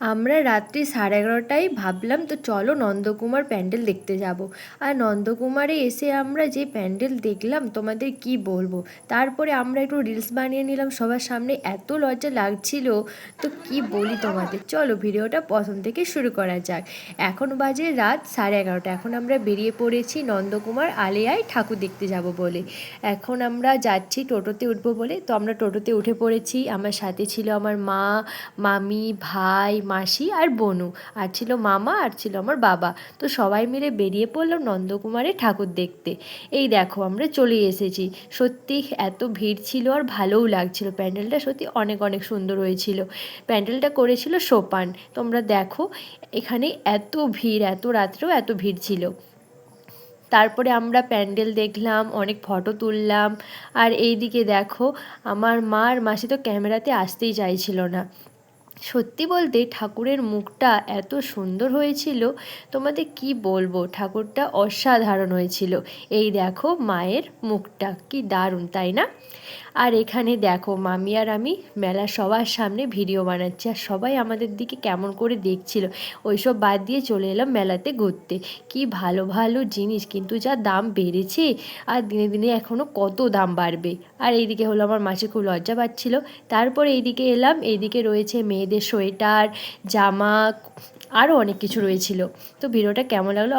আমরা রাত্রি সাড়ে এগারোটায় ভাবলাম, তো চলো নন্দকুমার প্যান্ডেল দেখতে যাব। আর নন্দকুমারে এসে আমরা যে প্যান্ডেল দেখলাম, তোমাদের কি বলব? তারপরে আমরা একটু রিলস বানিয়ে নিলাম, সবার সামনে এত লজ্জা লাগছিল। তো কি বলি তোমাদের? চলো ভিডিওটা প্রথম থেকে শুরু করা যাক। এখন বাজে রাত সাড়ে এগারোটা। এখন আমরা বেরিয়ে পড়েছি নন্দকুমার আলেয়ায় ঠাকুর দেখতে যাব বলে। এখন আমরা যাচ্ছি টোটোতে উঠবো বলে। তো আমরা টোটোতে উঠে পড়েছি। আমার সাথে ছিল আমার মা, মামি, ভাই মাসি আর বনু, আর ছিল মামা আর ছিল আমার বাবা। তো সবাই মিলে বেরিয়ে পড়লাম নন্দকুমারে ঠাকুর দেখতে। এই দেখো, আমরা চলে এসেছি। সত্যি এত ভিড় ছিল আর ভালোও লাগছিল। প্যান্ডেলটা সত্যি অনেক অনেক সুন্দর হয়েছিল। প্যান্ডেলটা করেছিল সোপান। তোমরা দেখো, এখানে এত ভিড়, এত রাত্রেও এত ভিড় ছিল। তারপরে আমরা প্যান্ডেল দেখলাম, অনেক ফটো তুললাম। আর এইদিকে দেখো, আমার মা আর মাসি তো ক্যামেরাতে আসতেই চাইছিল না। সত্যি বলতে ঠাকুরের মুখটা এত সুন্দর হয়েছিল, তোমাদের কি বলব? ঠাকুরটা অসাধারণ হয়েছিল। এই দেখো মায়ের মুখটা, কি দারুণ, তাই না? আর এখানে দেখো মামি আর আমি মেলা সবার সামনে ভিডিও বানাচ্ছি, আর সবাই আমাদের দিকে কেমন করে দেখছিল। ওইসব বাদ দিয়ে চলে এলাম মেলাতে ঘুরতে। কি ভালো ভালো জিনিস, কিন্তু যা দাম বেড়েছে, আর দিনে দিনে এখনও কত দাম বাড়বে। আর এইদিকে হলো আমার মাসে খুব লজ্জা পাচ্ছিল, তারপর এইদিকে এলাম, এইদিকে রয়েছে মেয়েদের সোয়েটার জামা আরও অনেক কিছু রয়েছিল। তো ভিডিওটা কেমন লাগল?